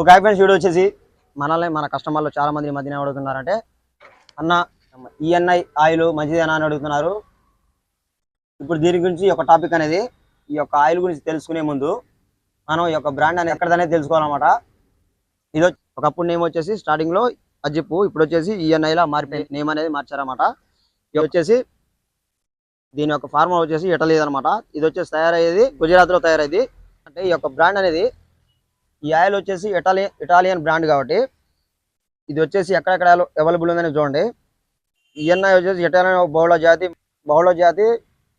ఒక friends video వచ్చేసి మనల్ని మన కస్టమర్లు చాలా మంది మధ్యన అడుగుతున్నారంటే అన్న ఈఎన్ఐ ఆయిల్ మంచిదేనా అని అడుగుతున్నారు. ఇప్పుడు దీని గురించి ఒక టాపిక్ అనేది ఈ యొక్క ఆయిల్ గురించి తెలుసుకునే ముందు మనం ఈ యొక్క బ్రాండ్ అనేది ఎక్కడదనేది తెలుసుకోవాలన్నమాట. ఇది ఒకప్పుడు నేమ్ వచ్చేసి స్టార్టింగ్లో అజిప్ ఇప్పుడు వచ్చేసి ఈఎన్ఐ లా మారిపోయి నేమ్ అనేది మార్చారన్నమాట. ఇది వచ్చేసి దీని యొక్క ఫార్ములా వచ్చేసి ఇటలీ అనమాట ఇది వచ్చేసి తయారయ్యేది గుజరాత్లో తయారయ్యేది. అంటే ఈ యొక్క బ్రాండ్ అనేది ఈ ఆయిల్ వచ్చేసి ఇటాలి ఇటాలియన్ బ్రాండ్ కాబట్టి ఇది వచ్చేసి ఎక్కడెక్కడ అవైలబుల్ ఉందని చూడండి. ఈఎన్ఐ వచ్చేసి ఇటాలియన్ బహుళ జాతి బహుళ జాతి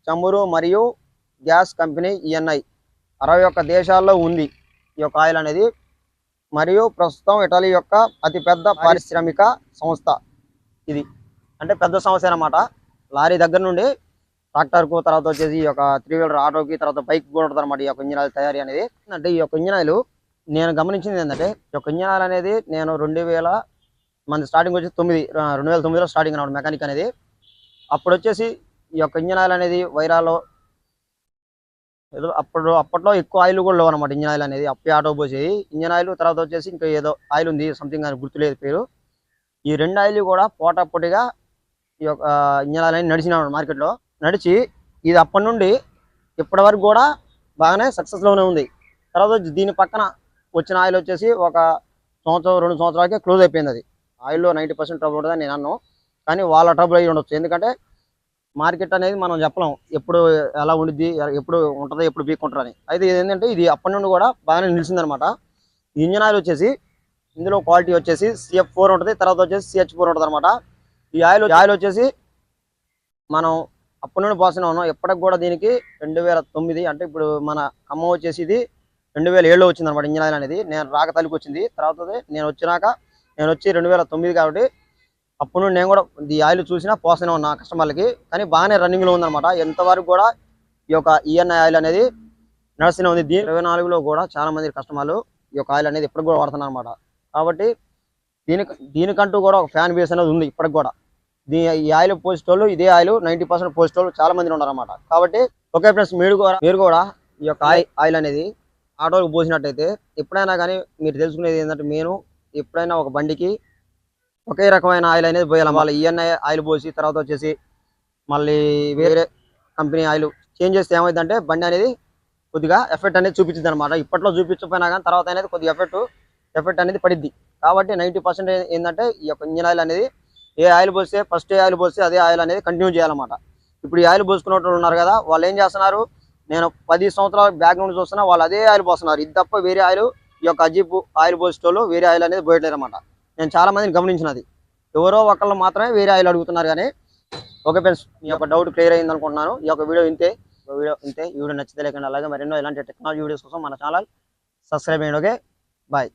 చమురు మరియు గ్యాస్ కంపెనీ ఈఎన్ఐ అరవై ఒక్క దేశాల్లో ఉంది ఈ యొక్క ఆయిల్ అనేది. మరియు ప్రస్తుతం ఇటలీ యొక్క అతిపెద్ద పారిశ్రామిక సంస్థ ఇది. అంటే పెద్ద సంస్థ అన్నమాట. లారీ దగ్గర నుండి ట్రాక్టర్కు తర్వాత వచ్చేసి ఈ యొక్క త్రీ వీలర్ ఆటోకి తర్వాత బైక్ కూడా ఉంటుంది అనమాట ఈ యొక్క ఇంజిన్ ఆయిల్ తయారీ అనేది. అంటే ఈ యొక్క ఇంజిన్ ఆయిల్ నేను గమనించింది ఏంటంటే ఈ యొక్క ఆయిల్ అనేది నేను రెండు వేల మన స్టార్టింగ్ వచ్చి తొమ్మిది రెండు వేల తొమ్మిదిలో స్టార్టింగ్ అనమాట మెకానిక్ అనేది. అప్పుడు వచ్చేసి ఈ యొక్క ఇంజన్ ఆయిల్ అనేది వైరాలో ఏదో అప్పుడు అప్పట్లో ఎక్కువ ఆయిల్ కూడా లేవు అనమాట ఇంజన్ ఆయిల్ అనేది. అప్పే ఆటో పోసేది ఇంజన్ ఆయిల్ తర్వాత వచ్చేసి ఇంకా ఏదో ఆయిల్ ఉంది సంథింగ్ అని గుర్తులేదు పేరు. ఈ రెండు ఆయిల్ కూడా పోటాపోటీగా ఈ యొక్క ఇంజన్ ఆయిల్ అనేది నడిచిన మార్కెట్లో నడిచి ఇది అప్పటి నుండి ఇప్పటి వరకు కూడా బాగానే సక్సెస్లోనే ఉంది. తర్వాత వచ్చి దీని పక్కన వచ్చిన ఆయిల్ వచ్చేసి ఒక సంవత్సరం రెండు సంవత్సరాలకే క్లోజ్ అయిపోయింది అది. ఆయిల్లో నైంటీ పర్సెంట్ ట్రబుల్ ఉంటుందని నేను అన్నాను. కానీ వాళ్ళ ట్రబుల్ అయ్యి ఉండొచ్చు. ఎందుకంటే మార్కెట్ అనేది మనం చెప్పలేం. ఎప్పుడు ఎలా ఉండిద్ది ఎప్పుడు ఉంటుందో ఎప్పుడు పీక్కుంటారు అని. అయితే ఏంటంటే ఇది అప్పటి నుండి కూడా బాగానే నిలిచిందనమాట. ఇంజిన్ ఆయిల్ వచ్చేసి ఇందులో క్వాలిటీ వచ్చేసి సిఎఫ్ ఫోర్ ఉంటుంది తర్వాత వచ్చేసి సిహెచ్ ఫోర్ ఉంటుంది అనమాట. ఈ ఆయిల్ ఆయిల్ వచ్చేసి మనం అప్పటి నుండి పోసిన ఉన్నాం. ఎప్పటికి కూడా దీనికి రెండు వేల తొమ్మిది అంటే ఇప్పుడు మన అమ్మ వచ్చేసి ఇది రెండు వేల ఏడులో వచ్చింది అనమాట ఇంజిన్ ఆయిల్ అనేది. నేను రాక తల్లికి వచ్చింది. తర్వాత నేను వచ్చినాక నేను వచ్చి రెండు వేల తొమ్మిది కాబట్టి అప్పుడు నేను కూడా ఈ ఆయిల్ చూసినా పోస్తూనే ఉన్నా కస్టమర్లకి. కానీ బాగానే రన్నింగ్లో ఉందన్నమాట. ఎంతవరకు కూడా ఈ యొక్క ఈఎన్ఐ ఆయిల్ అనేది నడుస్తూనే ఉంది. దీని ఇరవై నాలుగులో కూడా చాలా మంది కస్టమర్లు ఈ యొక్క ఆయిల్ అనేది ఇప్పటికి కూడా వాడుతున్నారు అనమాట కాబట్టి దీని దీనికంటూ కూడా ఒక ఫ్యాన్ బేస్ అనేది ఉంది ఇప్పటికి కూడా. దీ ఈ ఆయిల్ పోస్టోళ్ళు ఇదే ఆయిల్ నైంటీ పర్సెంట్ పోస్టోళ్ళు చాలా మంది ఉన్నారు అనమాట కాబట్టి ఓకే ఫ్రెండ్స్ మీరు కూడా మీరు కూడా ఈ యొక్క ఆయిల్ ఆయిల్ అనేది ఆటోలకు పోసినట్టయితే ఎప్పుడైనా కానీ మీరు తెలుసుకునేది ఏంటంటే నేను ఎప్పుడైనా ఒక బండికి ఒకే రకమైన ఆయిల్ అనేది పోయాలి. మళ్ళీ ఈఎన్ఐ ఆయిల్ పోసి తర్వాత వచ్చేసి మళ్ళీ వేరే కంపెనీ ఆయిల్ చేంజ్ చేస్తే ఏమైందంటే బండి అనేది కొద్దిగా ఎఫెక్ట్ అనేది చూపించింది అనమాట ఇప్పట్లో చూపించకపోయినా కానీ తర్వాత అనేది కొద్దిగా ఎఫెక్ట్ ఎఫెక్ట్ అనేది పడిద్ది. కాబట్టి నైంటీ పర్సెంట్ ఏంటంటే ఈ యొక్క ఇంజిన్ ఆయిల్ అనేది ఏ ఆయిల్ పోస్తే ఫస్ట్ ఏ ఆయిల్ పోస్తే అదే ఆయిల్ అనేది కంటిన్యూ చేయాలన్నమాట. ఇప్పుడు ఈ ఆయిల్ పోసుకున్న ఉన్నారు కదా వాళ్ళు ఏం చేస్తున్నారు? నేను పది సంవత్సరాల బ్యాక్ నుండి చూస్తున్నా వాళ్ళు అదే ఆయిల్ పోస్తున్నారు. ఇది తప్ప వేరే ఆయిల్ ఈ యొక్క అజీప్ ఆయిల్ పోసేటోళ్ళు వేరే ఆయిల్ అనేది పోయట్లేదు అనమాట నేను చాలా మందిని గమనించినది. ఎవరో ఒకళ్ళు మాత్రమే వేరే ఆయిల్ అడుగుతున్నారు కానీ ఓకే ఫ్రెండ్స్ మీ యొక్క డౌట్ క్లియర్ అయింది అనుకుంటున్నాను. ఈ యొక్క వీడియో ఇంతే. వీడియో ఇంతే. ఈ వీడియో నచ్చితే లేకుండా అలాగే మరెన్నో ఇలాంటి టెక్నాలజీ వీడియోస్ కోసం మన ఛానల్ సబ్స్క్రైబ్ చేయండి ఓకే బాయ్